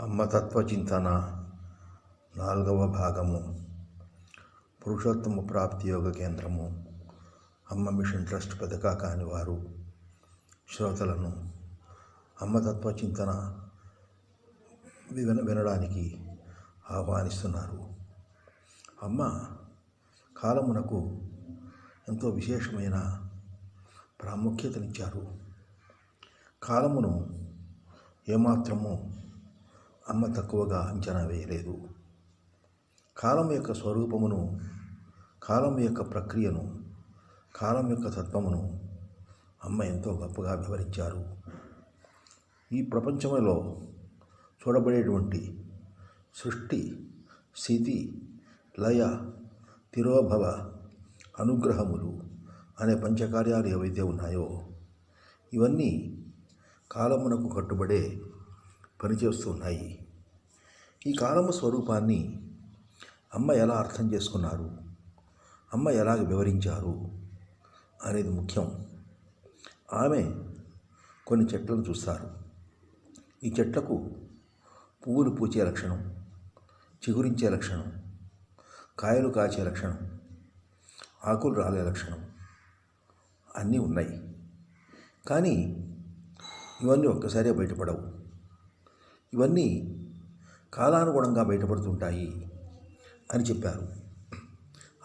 అమ్మతత్వ చింతన నాలుగవ భాగము. పురుషోత్తమ ప్రాప్తి యోగ కేంద్రము. అమ్మ మిషన్ ట్రస్ట్ పెదకా కాని వారు శ్రోతలను అమ్మతత్వ చింతన విన వినడానికి ఆహ్వానిస్తున్నారు. అమ్మ కాలమునకు ఎంతో విశేషమైన ప్రాముఖ్యతనిచ్చారు. కాలమును ఏమాత్రము అమ్మ తక్కువగా అంచనా వేయలేదు కాలం యొక్క స్వరూపమును కాలం యొక్క ప్రక్రియను కాలం యొక్క తత్వమును అమ్మ ఎంతో గొప్పగా వివరించారు. ఈ ప్రపంచంలో చూడబడేటువంటి సృష్టి స్థితి లయ తిరోభవ అనుగ్రహములు అనే పంచకార్యాలు ఏవైతే ఉన్నాయో ఇవన్నీ కాలమునకు కట్టుబడే పనిచేస్తున్నాయి ఈ కాలము స్వరూపాన్ని అమ్మ ఎలా అర్థం చేసుకున్నారు? అమ్మ ఎలాగ వివరించారు? అనేది ముఖ్యం. ఆమె కొన్ని చెట్లను చూస్తారు. ఈ చెట్లకు పువ్వులు పూచే లక్షణం చిగురించే లక్షణం కాయలు కాచే లక్షణం ఆకులు రాలే లక్షణం అన్నీ ఉన్నాయి. కానీ ఇవన్నీ ఒక్కసారే బయటపడవు. ఇవన్నీ కాలానుగుణంగా బయటపడుతుంటాయి అని చెప్పారు.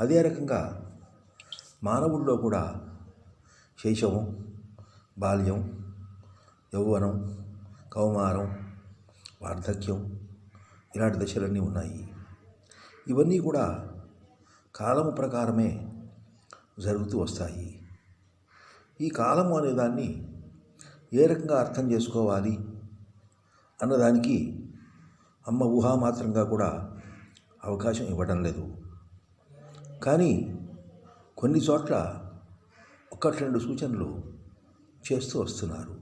అదే రకంగా మానవుల్లో కూడా శైశవం బాల్యం యౌవనం కౌమారం వార్ధక్యం ఇలాంటి దశలన్నీ ఉన్నాయి. ఇవన్నీ కూడా కాలము ప్రకారమే జరుగుతూ వస్తాయి. ఈ కాలము అనే దాన్ని ఏ రకంగా అర్థం చేసుకోవాలి? అన్నదానికి అమ్మ ఊహామాత్రంగా కూడా అవకాశం ఇవ్వడం లేదు. కానీ కొన్ని చోట్ల ఒకటి రెండు సూచనలు చేస్తూ వస్తున్నారు.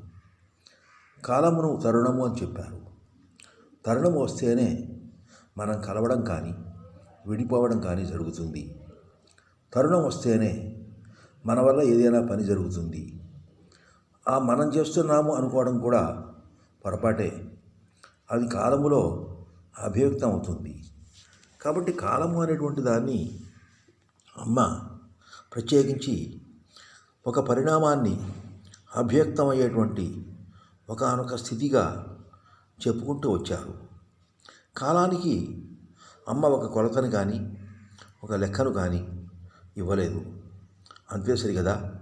కాలమును తరుణము అని చెప్పారు. తరుణము వస్తేనే మనం కలవడం కానీ విడిపోవడం కానీ జరుగుతుంది. తరుణం వస్తేనే మన వల్ల ఏదైనా పని జరుగుతుంది. ఆ మనం చేస్తున్నాము అనుకోవడం కూడా పొరపాటే. అది కాలములో అభివ్యక్తం అవుతుంది కాబట్టి కాలము అనేటువంటి దాన్ని అమ్మ ప్రత్యేకించి ఒక పరిణామాన్ని అభ్యక్తమయ్యేటువంటి ఒకనొక స్థితిగా చెప్పుకుంటూ వచ్చారు. కాలానికి అమ్మ ఒక కొలతను కానీ ఒక లెక్కను కానీ ఇవ్వలేదు. అంతే సరి కదా?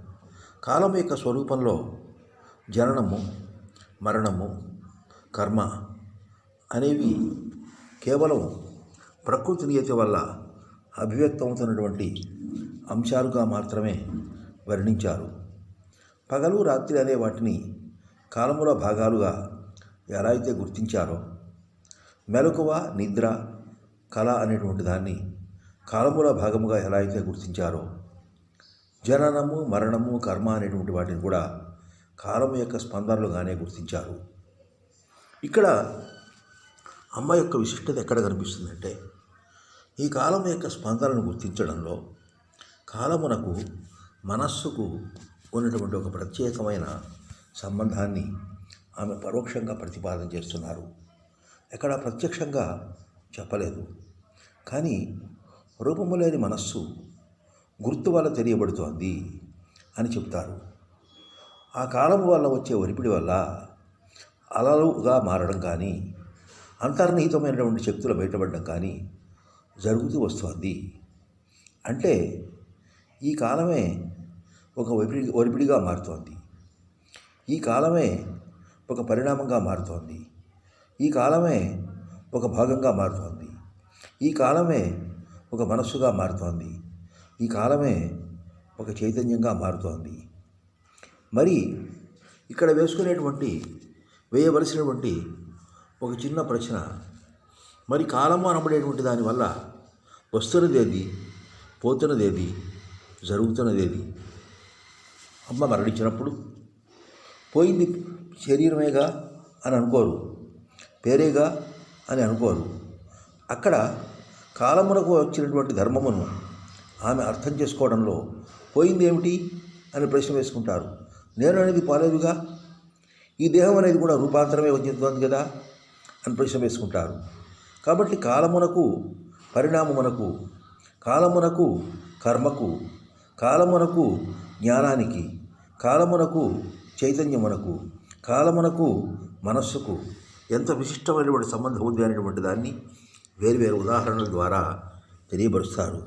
కాలం యొక్క స్వరూపంలో జననము మరణము కర్మ అనేవి కేవలం ప్రకృతి నియతి వల్ల అభివ్యక్తమవుతున్నటువంటి అంశాలుగా మాత్రమే వర్ణించారు. పగలు రాత్రి అనే వాటిని కాలముల భాగాలుగా ఎలా అయితే గుర్తించారో మెలకువ నిద్ర కళ అనేటువంటి దాన్ని కాలముల భాగముగా ఎలా అయితే గుర్తించారో జననము మరణము కర్మ అనేటువంటి వాటిని కూడా కాలం యొక్క స్పందనలుగానే గుర్తించారు. ఇక్కడ అమ్మ యొక్క విశిష్టత ఎక్కడ కనిపిస్తుందంటే ఈ కాలం యొక్క స్పందనను గుర్తించడంలో కాలమునకు మనస్సుకు ఉన్నటువంటి ఒక ప్రత్యేకమైన సంబంధాన్ని ఆమె పరోక్షంగా ప్రతిపాదన చేస్తున్నారు. ఎక్కడ ప్రత్యక్షంగా చెప్పలేదు. కానీ రూపము లేని మనస్సు గుర్తు వల్ల తెలియబడుతోంది అని చెప్తారు. ఆ కాలం వల్ల వచ్చే ఒరిపిడి వల్ల అలలుగా మారడం కానీ అంతర్నిహితమైనటువంటి శక్తులు బయటపడడం కానీ జరుగుతూ వస్తోంది. అంటే ఈ కాలమే ఒక ఒరిపిడి ఒరిపిడిగా మారుతోంది. ఈ కాలమే ఒక పరిణామంగా మారుతోంది. ఈ కాలమే ఒక భాగంగా మారుతోంది. ఈ కాలమే ఒక మనస్సుగా మారుతోంది. ఈ కాలమే ఒక చైతన్యంగా మారుతోంది. మరి ఇక్కడ వేసుకునేటువంటి వేయవలసినటువంటి ఒక చిన్న ప్రశ్న. మరి కాలము అనబడేటువంటి దానివల్ల వస్తున్నదేది? పోతున్నదేది? జరుగుతున్నదేది? అమ్మ మరణించినప్పుడు పోయింది శరీరమేగా అని అనుకోరు. పేరేగా అని అనుకోరు. అక్కడ కాలమునకు వచ్చినటువంటి ధర్మమును ఆమె అర్థం చేసుకోవడంలో పోయింది ఏమిటి అని ప్రశ్న వేసుకుంటారు. నేను అనేది పోలేదుగా? ఈ దేహం అనేది కూడా రూపాంతరమే వచ్చింది కదా? అని ప్రశ్న వేసుకుంటారు. కాబట్టి కాలమునకు పరిణామమునకు కాలమునకు కర్మకు కాలమునకు జ్ఞానానికి కాలమునకు చైతన్యమునకు కాలమునకు మనస్సుకు ఎంత విశిష్టమైనటువంటి సంబంధం ఉంది అనేటువంటి దాన్ని వేరువేరు ఉదాహరణల ద్వారా తెలియపరుస్తారు.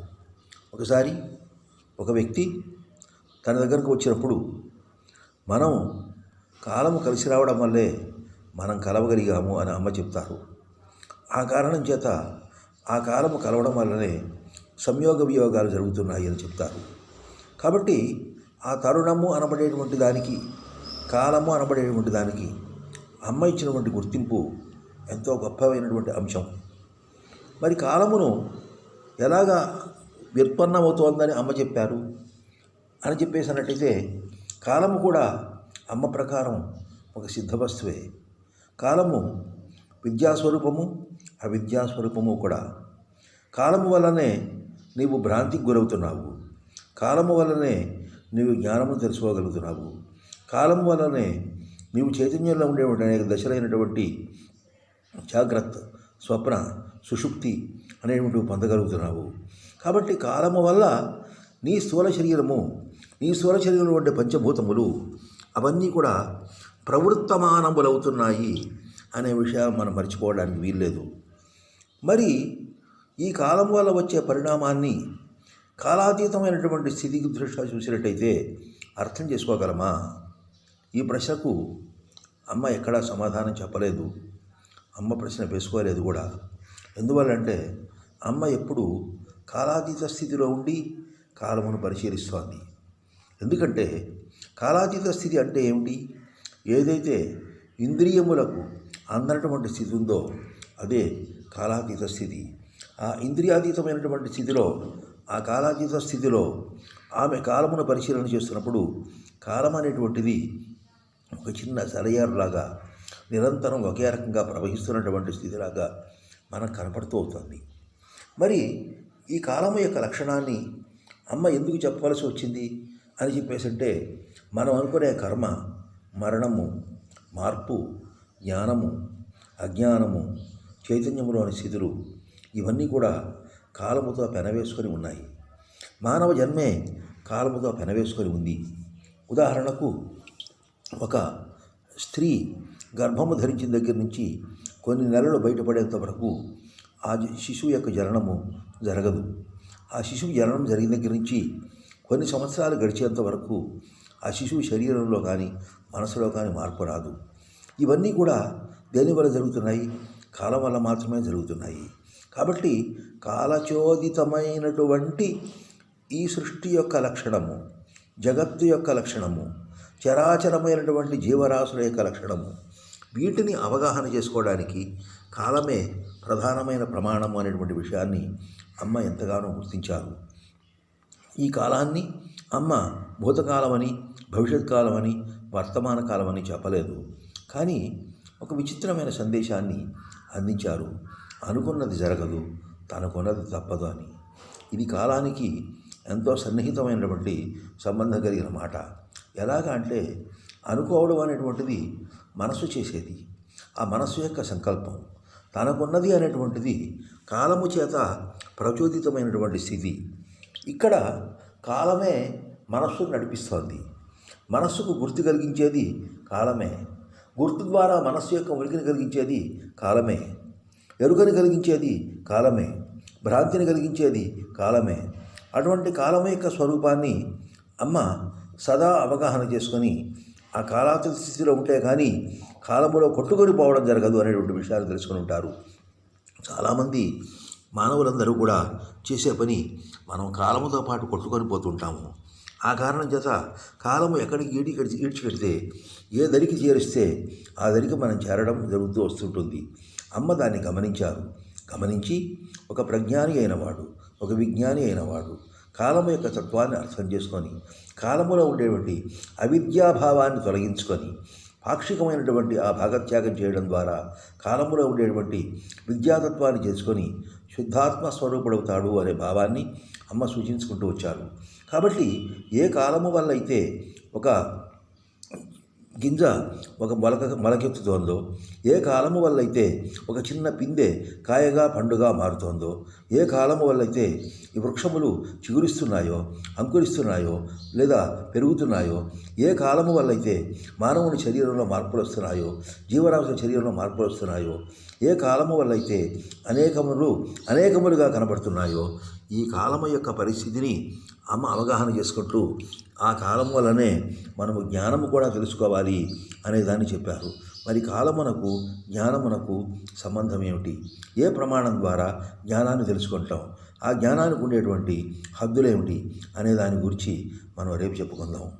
ఒకసారి ఒక వ్యక్తి తన దగ్గరకు వచ్చినప్పుడు మనం కాలము కలిసి రావడం వల్లే మనం కలవగలిగాము అని అమ్మ చెప్తారు. ఆ కారణం చేత ఆ కాలము కలవడం వల్లనే సంయోగ వియోగాలు జరుగుతున్నాయి అని చెప్తారు. కాబట్టి ఆ తరుణము అనబడేటువంటి దానికి కాలము అనబడేటువంటి దానికి అమ్మ ఇచ్చినటువంటి గుర్తింపు ఎంతో గొప్పమైనటువంటి అంశం. మరి కాలమును ఎలాగా వ్యుత్పన్నమవుతోందని అమ్మ చెప్పారు? అని చెప్పేసినట్టయితే కాలము కూడా అమ్మ ప్రకారం ఒక సిద్ధ వస్తువే కాలము విద్యాస్వరూపము అవిద్యాస్వరూపము కూడా. కాలము వల్లనే నీవు భ్రాంతికి గురవుతున్నావు. కాలము వల్లనే నీవు జ్ఞానము తెలుసుకోగలుగుతున్నావు. కాలం వల్లనే నీవు చైతన్యంలో ఉండేటువంటి అనేక దశలైనటువంటి జాగ్రత్త స్వప్న సుషుప్తి అనేటువంటివి పొందగలుగుతున్నావు. కాబట్టి కాలము వల్ల నీ స్థూల శరీరము నీ స్థూల శరీరంలో ఉండే పంచభూతములు అవన్నీ కూడా ప్రవృత్తమానములవుతున్నాయి అనే విషయం మనం మర్చిపోవడానికి వీల్లేదు. మరి ఈ కాలం వల్ల వచ్చే పరిణామాన్ని కాలాతీతమైనటువంటి స్థితికి దృష్ట్యా చూసినట్టయితే అర్థం చేసుకోగలమా? ఈ ప్రశ్నకు అమ్మ ఎక్కడా సమాధానం చెప్పలేదు. అమ్మ ప్రశ్న వేసుకోలేదు కూడా. ఎందువల్లంటే అమ్మ ఎప్పుడు కాలాతీత స్థితిలో ఉండి కాలమును పరిశీలిస్తోంది. ఎందుకంటే కాలాతీత స్థితి అంటే ఏమిటి? ఏదైతే ఇంద్రియములకు అందనటువంటి స్థితి ఉందో అదే కాలాతీత స్థితి. ఆ ఇంద్రియాతీతమైనటువంటి స్థితిలో ఆ కాలాతీత స్థితిలో ఆమె కాలమును పరిశీలన చేస్తున్నప్పుడు కాలం అనేటువంటిది ఒక చిన్న సరయారులాగా నిరంతరం ఒకే రకంగా ప్రవహిస్తున్నటువంటి స్థితిలాగా మనకు కనపడుతూ అవుతుంది మరి ఈ కాలము యొక్క లక్షణాన్ని అమ్మ ఎందుకు చెప్పవలసి వచ్చింది అని చెప్పేసి అంటే మనం అనుకునే కర్మ మరణము మార్పు జ్ఞానము అజ్ఞానము చైతన్యములోని స్థితులు ఇవన్నీ కూడా కాలముతో పెనవేసుకొని ఉన్నాయి. మానవ జన్మే కాలముతో పెనవేసుకొని ఉంది. ఉదాహరణకు ఒక స్త్రీ గర్భము ధరించిన దగ్గర నుంచి కొన్ని నెలలు బయటపడేంత వరకు ఆ శిశువు యొక్క జననము జరగదు. ఆ శిశువు జననం జరిగిన దగ్గర నుంచి కొన్ని సంవత్సరాలు గడిచేంత వరకు ఆ శిశువు శరీరంలో కానీ మనసులో కానీ మార్పు రాదు. ఇవన్నీ కూడా దేని వల్ల జరుగుతున్నాయి? కాలం వల్ల మాత్రమే జరుగుతున్నాయి. కాబట్టి కాలచోదితమైనటువంటి ఈ సృష్టి యొక్క లక్షణము జగత్తు యొక్క లక్షణము చరాచరమైనటువంటి జీవరాశుల యొక్క లక్షణము వీటిని అవగాహన చేసుకోవడానికి కాలమే ప్రధానమైన ప్రమాణం అనేటువంటి విషయాన్ని అమ్మ ఎంతగానో గుర్తించారు. ఈ కాలాన్ని అమ్మ భూతకాలమని భవిష్యత్ కాలమని వర్తమాన కాలం అని చెప్పలేదు. కానీ ఒక విచిత్రమైన సందేశాన్ని అందించారు. అనుకున్నది జరగదు తనకున్నది తప్పదు అని. ఇది కాలానికి ఎంతో సన్నిహితమైనటువంటి సంబంధం కలిగిన మాట. ఎలాగా అంటే అనుకోవడం అనేటువంటిది మనసు చేసేది ఆ మనస్సు యొక్క సంకల్పం. తనకున్నది అనేటువంటిది కాలము చేత ప్రచోదితమైనటువంటి స్థితి. ఇక్కడ కాలమే మనస్సును నడిపిస్తోంది. మనస్సుకు గుర్తు కలిగించేది కాలమే. గుర్తు ద్వారా మనస్సు యొక్క ఉనికిని కలిగించేది కాలమే. ఎరుకని కలిగించేది కాలమే. భ్రాంతిని కలిగించేది కాలమే. అటువంటి కాలం యొక్క స్వరూపాన్ని అమ్మ సదా అవగాహన చేసుకొని ఆ కాలాతీత స్థితిలో ఉంటే కానీ కాలములో కొట్టుకొని పోవడం జరగదు అనేటువంటి విషయాలు తెలుసుకొని ఉంటారు. చాలామంది మానవులందరూ కూడా చేసే పని మనం కాలముతో పాటు కొట్టుకొని పోతుంటాము. ఆ కారణం చేత కాలము ఎక్కడికి ఈడి ఈడ్చికెడితే ఏ దరికి చేరిస్తే ఆ దరికి మనం చేరడం జరుగుతూ వస్తుంటుంది. అమ్మ దాన్ని గమనించారు. గమనించి ఒక ప్రజ్ఞాని అయినవాడు ఒక విజ్ఞాని అయినవాడు కాలము యొక్క తత్వాన్ని అర్థం చేసుకొని కాలములో ఉండేటువంటి అవిద్యాభావాన్ని తొలగించుకొని పాక్షికమైనటువంటి ఆ భాగత్యాగం చేయడం ద్వారా కాలములో ఉండేటువంటి విద్యాతత్వాన్ని చేసుకొని శుద్ధాత్మ స్వరూపుడవుతాడు అనే భావాన్ని అమ్మ సూచించుకుంటూ వచ్చారు. కాబట్టి ఏ కాలము వల్ల అయితే ఒక గింజ ఒక మొలక మొలకెత్తుతోందో ఏ కాలము వల్ల అయితే ఒక చిన్న పిందె కాయగా పండుగా మారుతోందో ఏ కాలము వల్ల అయితే ఈ వృక్షములు చిగురిస్తున్నాయో అంకురిస్తున్నాయో లేదా పెరుగుతున్నాయో ఏ కాలము వల్ల అయితే మానవుని శరీరంలో మార్పులు వస్తున్నాయో జీవరాశుల శరీరంలో మార్పులు వస్తున్నాయో ఏ కాలము వల్ల అయితే అనేకములు అనేకములుగా కనబడుతున్నాయో ఈ కాలం యొక్క పరిస్థితిని అమ్మ అవగాహన చేసుకుంటూ ఆ కాలం వల్లనే మనము జ్ఞానము కూడా తెలుసుకోవాలి అనే దాన్ని చెప్పారు. మరి కాలమునకు జ్ఞానమునకు సంబంధం ఏమిటి? ఏ ప్రమాణం ద్వారా జ్ఞానాన్ని తెలుసుకుంటాం? ఆ జ్ఞానానికి ఉండేటువంటి హద్దులేమిటి అనే దాని గురించి మనం రేపు చెప్పుకుందాం.